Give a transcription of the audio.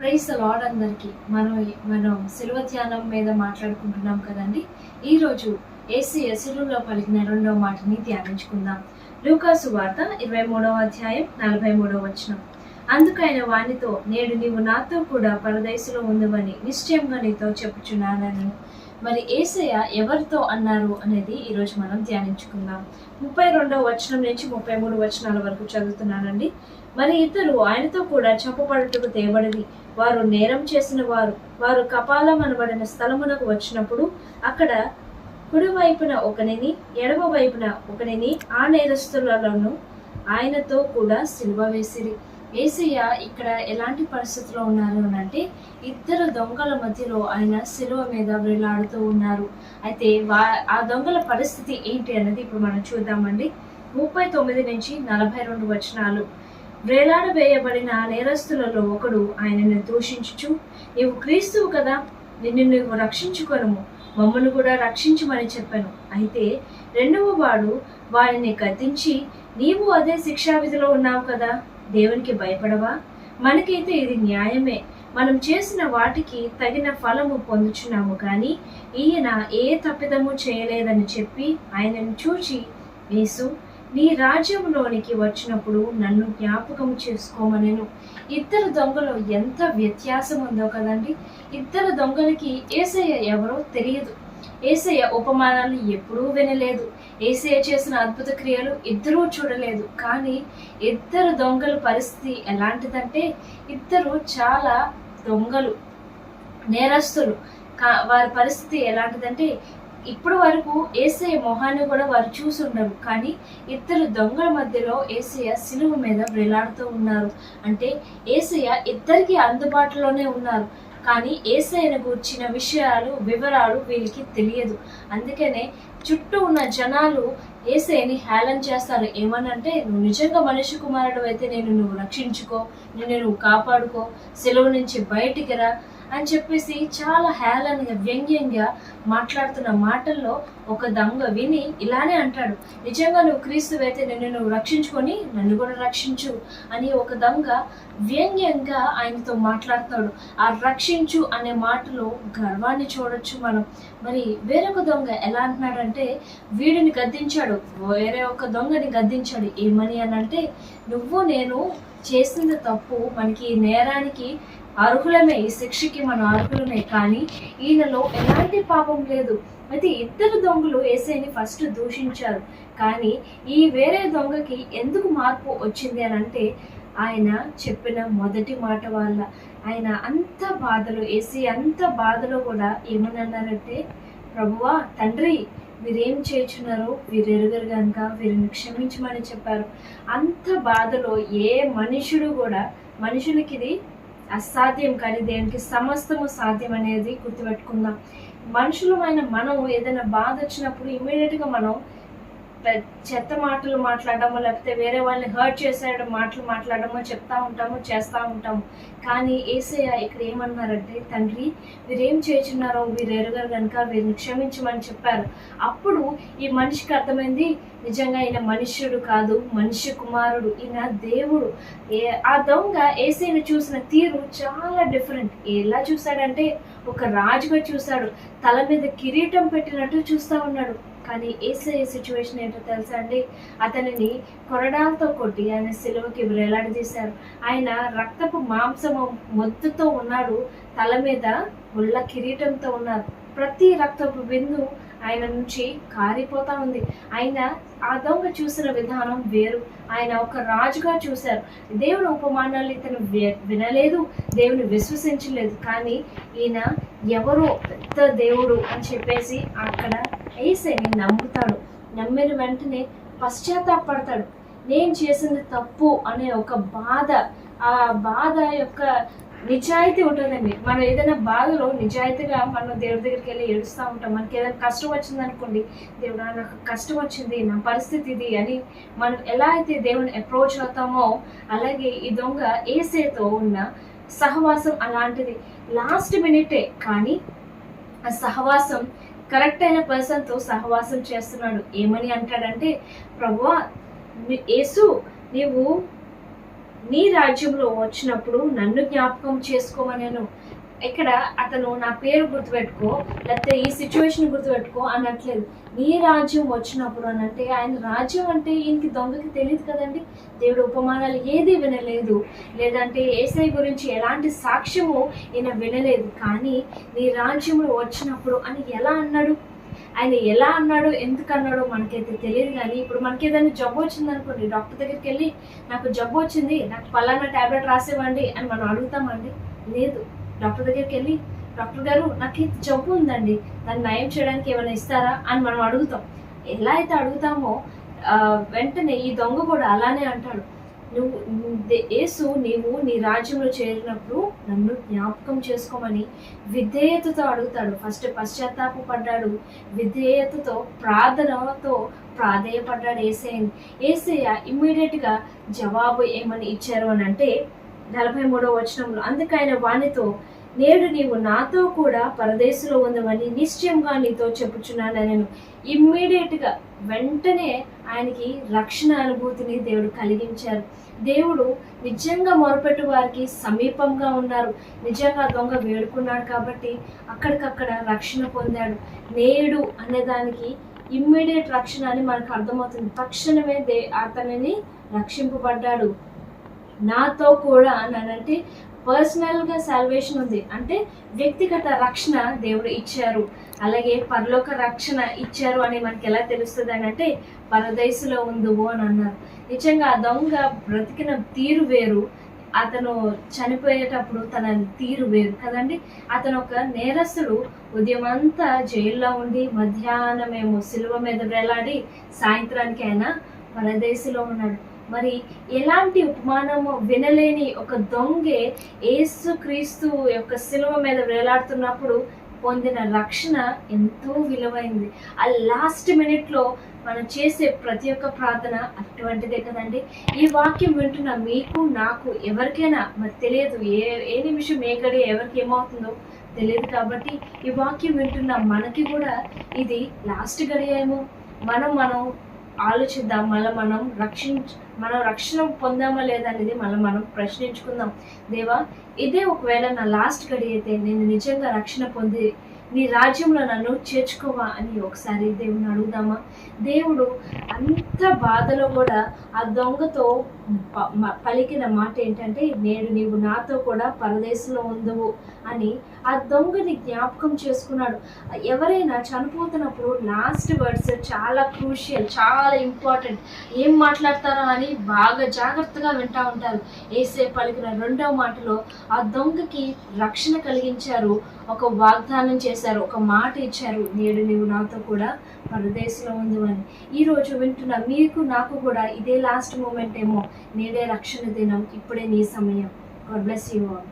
Price lord అందరికీ. మనం మనం సిలువ ధ్యానం మీద మాట్లాడుకుంటున్నాం కదండి. ఈరోజు ఏసీ ఎసురులో పలికిన రెండవ మాటని ధ్యానించుకుందాం. లూకాసు వార్త ఇరవై మూడవ అధ్యాయం నలభై మూడవ వచనం. అందుకైన వానితో నేడు నీవు నాతో కూడా పరదేశంలో ఉందవని నిశ్చయంగా నీతో చెప్పుచున్నానని. మరి ఏసయ్య ఎవరితో అన్నారు అనేది ఈరోజు మనం ధ్యానించుకుందాం. ముప్పై రెండవ వచనం నుంచి ముప్పై మూడు వచనాల వరకు చదువుతున్నానండి. మరి ఇతరు ఆయనతో కూడా చెప్పబడుటకు తేబడిది వారు నేరం చేసిన వారు వారు కపాలం అనబడిన స్థలమునకు వచ్చినప్పుడు అక్కడ కుడివైపున ఒకనిని ఎడమ వైపున ఒకనిని ఆ నేరస్తులను ఆయనతో కూడా సిలువ వేసిరి. ఏసయ్య ఇక్కడ ఎలాంటి పరిస్థితిలో ఉన్నారు అని అంటే ఇద్దరు దొంగల మధ్యలో ఆయన సిలువ మీద వేలాడుతూ ఉన్నారు. అయితే వా ఆ దొంగల పరిస్థితి ఏంటి అన్నది ఇప్పుడు మనం చూద్దామండి. ముప్పై తొమ్మిది నుంచి నలభై రెండు వచనాలు. వేలాడవేయబడిన నేరస్తులలో ఒకడు ఆయనను దూషించుచు నీవు క్రీస్తువు కదా నిన్ను నువ్వు రక్షించుకొనము మమ్మల్ని కూడా రక్షించమని చెప్పాను. అయితే రెండవ వాడు వారిని గద్దించి నీవు అదే శిక్షా విధిలో ఉన్నావు కదా దేవునికి భయపడవా? మనకైతే ఇది న్యాయమే. మనం చేసిన వాటికి తగిన ఫలము పొందుచున్నాము కానీ ఈయన ఏ తప్పిదము చేయలేదని చెప్పి ఆయనను చూచి యేసు నీ రాజ్యంలోనికి వచ్చినప్పుడు నన్ను జ్ఞాపకం చేసుకోమనేను. ఇద్దరు దొంగలు ఎంత వ్యత్యాసం ఉందో కదండి. ఇద్దరు దొంగలకి ఏసయ్య ఎవరో తెలియదు. ఏసయ్య ఉపమానాలు ఎప్పుడూ వినలేదు. ఏసయ్య చేసిన అద్భుత క్రియలు ఇద్దరూ చూడలేదు. కానీ ఇద్దరు దొంగల పరిస్థితి ఎలాంటిదంటే ఇద్దరు చాలా దొంగలు నేరస్తులు. కా వారి పరిస్థితి ఎలాంటిదంటే ఇప్పటి వరకు ఏసయ్య మొహాన్ని కూడా వారు చూసి ఉండరు కానీ ఇద్దరు దొంగల మధ్యలో ఏసయ్య సిలువ మీద వేలాడుతూ ఉన్నారు. అంటే ఏసయ్య ఇద్దరికి అందుబాటులోనే ఉన్నారు. కానీ ఏసయ్యను గూర్చిన విషయాలు వివరాలు వీళ్ళకి తెలియదు. అందుకనే చుట్టూ ఉన్న జనాలు ఏసైని హేళన చేస్తారు. ఏమనంటే నువ్వు నిజంగా మనిషి కుమారుడు అయితే నేను నువ్వు రక్షించుకో నిన్ను నువ్వు కాపాడుకో సెలవు నుంచి బయటికి రా అని చెప్పేసి చాలా హేళనగా వ్యంగ్యంగా మాట్లాడుతున్న మాటల్లో ఒక దొంగ విని ఇలానే అంటాడు నిజంగా నువ్వు క్రీస్తు వైతే నిన్ను నువ్వు రక్షించుకొని నన్ను కూడా రక్షించు అని ఒక దొంగ వ్యంగ్యంగా ఆయనతో మాట్లాడుతాడు. ఆ రక్షించు అనే మాటలో గర్వాన్ని చూడొచ్చు మనం. మరి వేరొక దొంగ ఎలా అంటున్నాడంటే వీడిని గద్దించాడు వేరే ఒక దొంగని గద్దించాడు ఏమని అని అంటే నువ్వు నేను చేసిన తప్పు మనకి నేరానికి అర్హులమే ఈ శిక్షకి మనం అర్హులమే. కానీ ఈయనలో ఎలాంటి పాపం లేదు. అయితే ఇద్దరు దొంగలు ఏసైని ఫస్ట్ దూషించారు. కానీ ఈ వేరే దొంగకి ఎందుకు మార్పు వచ్చింది అని అంటే ఆయన చెప్పిన మొదటి మాట వల్ల ఆయన అంత బాధలో ఏసీ అంత బాధలో కూడా ఏమనన్నారంటే ప్రభువా తండ్రి వీరేం చేయుచున్నారో వీరు ఎరుగరు కనుక వీరిని క్షమించమని చెప్పారు. అంత బాధలో ఏ మనుషుడు కూడా మనుషులకి ఇది అసాధ్యం కానీ దేనికి సమస్తము సాధ్యం అనేది గుర్తుపెట్టుకుందాం. మనుషులమైన మనం ఏదైనా బాధ వచ్చినప్పుడు ఇమీడియట్గా మనం చెత్త మాటలు మాట్లాడడము లేకపోతే వేరే వాళ్ళని హర్ట్ చేసేట మాటలు మాట్లాడడమో చెప్తా ఉంటాము చేస్తూ ఉంటాము. కానీ ఏసయ్య ఇక్కడ ఏమన్నారంటే తండ్రి వీరేం చేస్తున్నారో మీరు ఎరుగరు కనుక వీరిని క్షమించమని చెప్పారు. అప్పుడు ఈ మనిషికి అర్థమైంది నిజంగా ఈయన మనుష్యుడు కాదు మనిషి కుమారుడు ఈయన దేవుడు. ఏ ఆ దొంగ ఏసైని చూసిన తీరు చాలా డిఫరెంట్ ఎలా చూశాడంటే ఒక రాజుగా చూశాడు. తల మీద కిరీటం పెట్టినట్టు చూస్తూ ఉన్నాడు. కానీ ఏసఐ సిచ్యువేషన్ ఏంటో తెలుసా అండి? అతనిని కొరడాలతో కొట్టి ఆయన సిలువకి వేలాడదీశారు. ఆయన రక్తపు మాంసము మొద్దుతో ఉన్నాడు. తల మీద ముళ్ళ కిరీటంతో ఉన్నారు. ప్రతి రక్తపు బిందు ఆయన నుంచి కారిపోతా ఉంది. ఆయన ఆ దొంగ చూసిన విధానం వేరు. ఆయన ఒక రాజుగా చూశారు. దేవుని ఉపమానాలు ఇతను వి- వినలేదు దేవుని విశ్వసించలేదు. కానీ ఈయన ఎవరో పెద్ద దేవుడు అని చెప్పేసి అక్కడ ఏసైని నమ్ముతాడు. నమ్మిన వెంటనే పశ్చాత్తాపడతాడు. నేను చేసింది తప్పు అనే ఒక బాధ ఆ బాధ యొక్క నిజాయితీ ఉంటుందండి. మనం ఏదైనా బాధలో నిజాయితీగా మనం దేవుడి దగ్గరికి వెళ్ళి ఏడుస్తూ ఉంటాం. మనకి ఏదైనా కష్టం వచ్చింది అనుకోండి దేవుడా నాకు కష్టం వచ్చింది నా పరిస్థితి ఇది అని మనం ఎలా అయితే దేవుని అప్రోచ్ అవుతామో అలాగే ఈ దొంగ ఏసేతో ఉన్న సహవాసం అలాంటిది లాస్ట్ మినిటే కానీ ఆ సహవాసం కరెక్ట్ అయిన పర్సన్తో సహవాసం చేస్తున్నాడు. ఏమని అంటాడంటే ప్రభువా ఏసు యేసు నీవు నీ రాజ్యంలో వచ్చినప్పుడు నన్ను జ్ఞాపకం చేసుకోమనేను. ఇక్కడ అతను నా పేరు గుర్తుపెట్టుకో లేకపోతే ఈ సిచ్యువేషన్ గుర్తుపెట్టుకో అనట్లేదు నీ రాజ్యం వచ్చినప్పుడు అని అంటే ఆయన రాజ్యం అంటే ఈయనకి దొంగకి తెలియదు కదండి. దేవుడు ఉపమానాలు ఏది వినలేదు. లేదంటే ఏసై గురించి ఎలాంటి సాక్ష్యము ఈయన వినలేదు. కానీ నీ రాజ్యంలో వచ్చినప్పుడు అని ఎలా అన్నాడు? ఆయన ఎలా అన్నాడో ఎందుకు అన్నాడో మనకైతే తెలియదు కానీ ఇప్పుడు మనకి ఏదైనా జబ్బు వచ్చింది అనుకోండి డాక్టర్ దగ్గరికి వెళ్ళి నాకు జబ్బు వచ్చింది నాకు పలానా ట్యాబ్లెట్ రాసేవ్వండి అని మనం అడుగుతామండి. లేదు. డాక్టర్ దగ్గరికి వెళ్ళి డాక్టర్ గారు నాకు ఈ జబ్బు ఉందండి దాన్ని నయం చేయడానికి ఏమైనా ఇస్తారా? అని మనం అడుగుతాం. ఎలా అయితే అడుగుతామో వెంటనే ఈ దొంగ కూడా అలానే అంటాడు. నువ్వు యేసు నీవు నీ రాజ్యంలో చేరినప్పుడు నన్ను జ్ఞాపకం చేసుకోమని విధేయతతో అడుగుతాడు. ఫస్ట్ పశ్చాత్తాప పడ్డాడు. విధేయతతో ప్రార్థనతో ప్రాధేయపడ్డాడు ఏసయ్యని ఏసయ్య ఇమ్మీడియట్గా జవాబు ఏమని ఇచ్చారు అని అంటే నలభై మూడో వచనంలో అందుకైన వానితో నేడు నీవు నాతో కూడా పరదేశంలో ఉందవని నిశ్చయంగా నీతో చెప్పుచున్నాను నేను. ఇమ్మీడియట్గా వెంటనే ఆయనకి రక్షణ అనుభూతిని దేవుడు కలిగించారు దేవుడు నిజంగా మొరపెట్టు వారికి సమీపంగా ఉన్నారు. నిజంగా దొంగ వేడుకున్నాడు కాబట్టి అక్కడికక్కడ రక్షణ పొందాడు. నేడు అనే దానికి ఇమ్మీడియట్ రక్షణ అని మనకు అర్థమవుతుంది. తక్షణమే దే అతనిని రక్షింపబడ్డాడు. నాతో కూడా అన్నానంటే పర్సనల్గా సాల్వేషన్ ఉంది. అంటే వ్యక్తిగత రక్షణ దేవుడు ఇచ్చారు. అలాగే పరలోక రక్షణ ఇచ్చారు అని మనకి ఎలా తెలుస్తుంది అని అంటే పరదయసులో ఉందువు అని అన్నారు. నిజంగా ఆ దొంగ బ్రతికిన తీరు వేరు. అతను చనిపోయేటప్పుడు తన తీరు వేరు కదండి. అతను ఒక నేరస్తుడు. ఉదయం అంతా జైల్లో ఉండి మధ్యాహ్నమేమో సిలువ మీద వేలాడి సాయంత్రానికి ఆయన పరదేశంలో ఉన్నాడు. మరి ఎలాంటి ఉపమానము వినలేని ఒక దొంగే ఏసు క్రీస్తు యొక్క శిలువ మీద వేలాడుతున్నప్పుడు పొందిన రక్షణ ఎంతో విలువైంది. ఆ లాస్ట్ మినిట్లో మనం చేసే ప్రతి ఒక్క ప్రార్థన అటువంటిదే కదండి. ఈ వాక్యం వింటున్న మీకు నాకు ఎవరికైనా మరి తెలియదు ఏ ఏ నిమిషం ఏ గడి ఎవరికి ఏమవుతుందో తెలియదు కాబట్టి ఈ వాక్యం వింటున్న మనకి కూడా ఇది లాస్ట్ గడియేమో. మనం మనం ఆలోచిద్దాం మళ్ళీ మనం రక్షించ మనం రక్షణ పొందామా లేదా అనేది మళ్ళీ మనం ప్రశ్నించుకుందాం. దేవా ఇదే ఒకవేళ నా లాస్ట్ గడి అయితే నేను నిజంగా రక్షణ పొంది నీ రాజ్యంలో నన్ను చేర్చుకోవా అని ఒకసారి దేవుని అడుగుదామా? దేవుడు అంత బాధలో కూడా ఆ దొంగతో పలికిన మాట ఏంటంటే నేడు నీవు నాతో కూడా పరదేశంలో ఉందవు అని ఆ దొంగని జ్ఞాపకం చేసుకున్నాడు. ఎవరైనా చనిపోతున్నప్పుడు లాస్ట్ వర్డ్స్ చాలా క్రూషియల్ చాలా ఇంపార్టెంట్. ఏం మాట్లాడతారా అని బాగా జాగ్రత్తగా వింటా ఉంటారు. ఏసే పలికిన రెండవ మాటలో ఆ దొంగకి రక్షణ కలిగించారు ఒక వాగ్దానం చేశారు ఒక మాట ఇచ్చారు నేడు నీవు నాతో కూడా పరదేశంలో ఉంది అని ఈరోజు వింటున్న మీకు నాకు కూడా ఇదే లాస్ట్ మూమెంట్ ఏమో. నేడే రక్షణ దినం ఇప్పుడే నీ సమయం. God bless you all